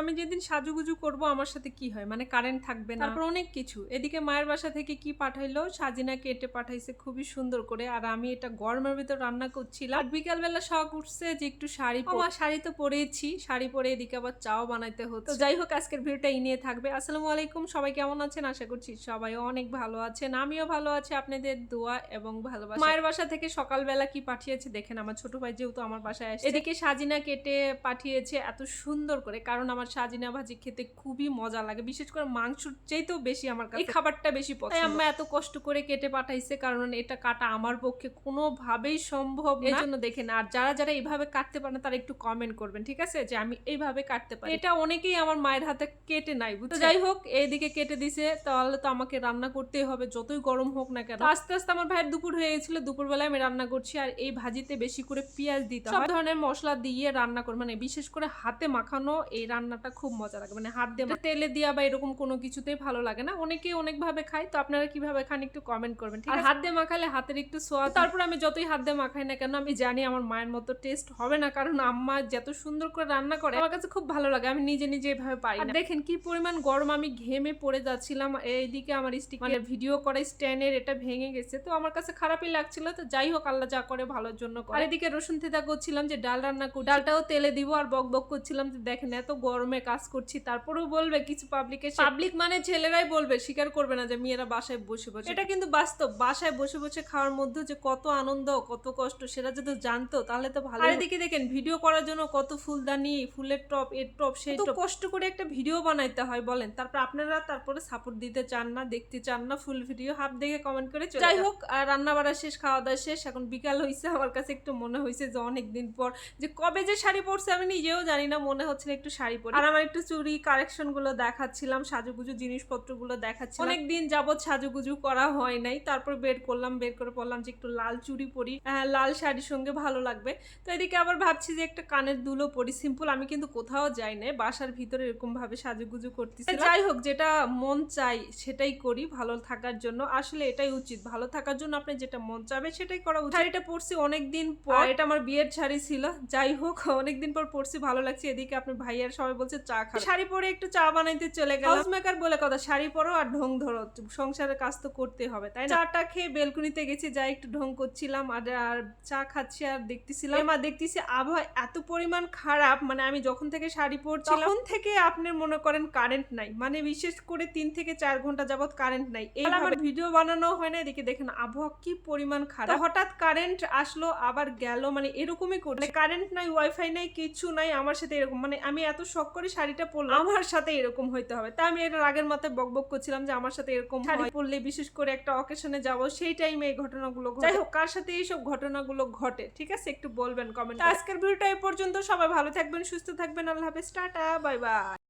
আমি যেদিন সাজুগুজু করব আমার সাথে কি হয়? মানে কারেন্ট থাকবে না। তারপর অনেক কিছু। এদিকে মায়ের বাসা থেকে কি পাঠাইলো? সাজিনা কেটে পাঠাইছে খুবই সুন্দর করে। আর আমি এটা গরমের ভিতর রান্না করছিলাম। বিকালবেলা শখ উঠছে যে একটু শাড়ি পর শাড়ি তো পরেছি। শাড়ি পরে এদিকে আবার চাও বানাইতে হতো তো যাই হোক আজকের ভিডিওটা এই নিয়ে থাকবে। আসসালামু আলাইকুম। সবাই কেমন আছেন? আশা করছি সবাই অনেক ভালো আছেন। আমিও ভালো আছি। আপনাদের দোয়া এবং ভালোবাসা। মায়ের বাসা থেকে সকালবেলা কি পাঠিয়েছে দেখেন। আমার ছোট ভাই যেহেতু আমার বাসায় আসছে। এদিকে সাজিনা কেটে পাঠিয়েছে এত সুন্দর করে। কারণ আমার সাজিনা ভাজি খেতে খুবই মজা লাগে। বিশেষ করে মাংসর চেয়েতেও বেশি আমার কাছে। এই খাবারটা বেশি পছন্দ। আম্মা এত কষ্ট করে কেটে পাঠাইছে কারণ এটা কাটা আমার পক্ষে কোনোভাবেই সম্ভব না। এই জন্য দেখেন আর যারা যারা এইভাবে কাটতে পারে তারা একটু কমেন্ট করবেন ঠিক আছে? যে আমি এইভাবে কাটতে পারি। এটা অনেকেই আমার মায়ের হাতে কেটে নাই বুঝছ যাই হোক এইদিকে কেটে দিছে। তাহলে তো আমাকে রান্না করতেই হবে যতই গরম হোক না কেন। আস্তে আস্তে আমার ভাইয়ের দুপুর হয়ে গেছিল দুপুর বেলায় আমি রান্না করছি। আর এই ভাজিতে বেশি করে পেঁয়াজ দিতে হয়। সব ধরনের মশলা দিয়ে রান্না করে মানে বিশেষ করে হাতে মাখানো এই রান্নাটা খুব মজা লাগে। মানে হাত দিয়ে তেলে দিয়া বা এরকম কোনো কিছুতেই ভালো লাগে না। অনেকে অনেক ভাবে খায় তো আপনারা কীভাবে খান একটু কমেন্ট করবেন ঠিক আছে? হাত দিয়ে মাখালে হাতের একটু সোয়াদ তারপর আমি যতই হাত দিয়ে মাখাই না কেন আমি জানি আমার মায়ের মতো টেস্ট হবে না কারণ আম্মা যত সুন্দর করে রান্না করে আমার কাছে খুব ভালো লাগে আমি নিজে নিজে এভাবে পাই না। দেখেন কি পরিমাণ গরম আমি ঘেমে পড়ে যাচ্ছিলাম এইদিকে আমার স্টিক মানে ভিডিও করা স্ট্যান্ডের এটা ভেঙে গেছে তো আমার কাছে খারাপই লাগছিল তো যাই হোক আল্লাহ যা করে ভালোর জন্য করে। আর এদিকে রসুন থেতা করছিলাম যে ডাল রান্না করি ডালটাও তেলে দিব আর বক বক করছিলাম যে দেখেন এত গরমে কাজ করছি তারপরেও বলবে কিছু পাবলিকে পাবলিক মানে ছেলেরাই বলবে স্বীকার করবে না যে মেয়েরা বাসায় বসে বসে। এটা কিন্তু বাস্তব। বাসায় বসে বসে খাওয়ার মধ্যে যে কত আনন্দ কত কষ্ট সেটা যদি জানতো তাহলে তো ভালো আর এদিকে দেখেন ভিডিও করার জন্য কত ফুলদানি ফুলের টপ এর টপ সেই কষ্ট করে একটা ভিডিও বানাইতে হয় বলেন। তারপর আপনারা তারপরে সাপোর্ট দিতে চান না দেখতে চান না ফুল ভিডিও হাফ দেখে কমেন্ট করে যাই হোক আর রান্না বাড়া শেষ খাওয়া দাওয়া শেষ এখন বিকাল হয়েছে আমার কাছে একটু মনে হয়েছে যে অনেকদিন পর। যে কবে যে শাড়ি পরছে আমি নিজেও জানি না মনে হচ্ছে না একটু শাড়ি পরি আর আমার একটু চুড়ি কালেকশনগুলো দেখাচ্ছিলাম সাজুগুজু জিনিসপত্রগুলো দেখাচ্ছিলাম। অনেক দিন যাবত সাজুগুজু করা হয় নাই তারপর বের করলাম বের করে পড়লাম যে একটু লাল চুড়ি পরি লাল শাড়ির সঙ্গে ভালো লাগবে। তো এদিকে আবার ভাবছি যে একটা কানের দুলো পরি সিম্পল আমি কিন্তু কোথাও যাই না বাসার ভিতরে এরকম ভাবে সাজুগুজু করতেছি। যাই হোক যেটা মন চাই সেটাই করি ভালো থাকার জন্য। আসলে এটাই উচিত ভালো থাকার জন্য আপনি যেটা মন চাবে সেটাই করা উচিত। শাড়িটা পরছি অনেক দিন পর এটা আমার বিয়ের শাড়ি ছিল যাই হোক অনেক দিন পর পরছি ভালো লাগছে। এদিকে আপনার ভাইয়ার সবাই বলছে চা খা শাড়ি পরে একটু চা বানাইতে চলে গেল হাউস মেকার বলে কথা শাড়ি পরো আর ঢং ধরো সংসারের কাজ তো করতে হবে তাই না? চাটা খেয়ে বেলকুনিতে গেছি যাই একটু ঢং করছিলাম আর আর চা খাচ্ছি আর দেখতেছিলাম। মা দেখতেছি আবহাওয়া এত পরিমাণ খারাপ মানে আমি যখন থেকে শাড়ি পরছিলাম তখন থেকে আপনি মনে করেন কারেন্ট নাই মানে বিশেষ করে তিন থেকে চার ঘণ্টা যাবত কারেন্ট নাই। এই আমার ভিডিও বানানো হয় না? এদিকে দেখেন আবহাওয়া কি পরিমাণ খারাপ। হঠাৎ কারেন্ট আসলো আবার গেল মানে এরকমই করে কারেন্ট নাই ওয়াইফাই নাই কিছু নাই আমার সাথে এরকম মানে আমি এত শখ করে শাড়িটা পরলাম। আমার সাথে এরকম হইতে হবে। তা আমি এটা আগের মাথায় বকবক করছিলাম যে আমার সাথে এরকম শাড়ি পরলে বিশেষ করে একটা অকেশনে যাব সেই টাইমে এই ঘটনাগুলো ঘটে। যাই হোক কার সাথে এইসব ঘটনাগুলো ঘটে? ঠিক আছে? একটু বলবেন কমেন্ট আজকের ভিডিওটা এ পর্যন্ত। সবাই ভালো থাকবেন সুস্থ থাকবেন। আল্লাহ হাফেজ। Tata bye bye.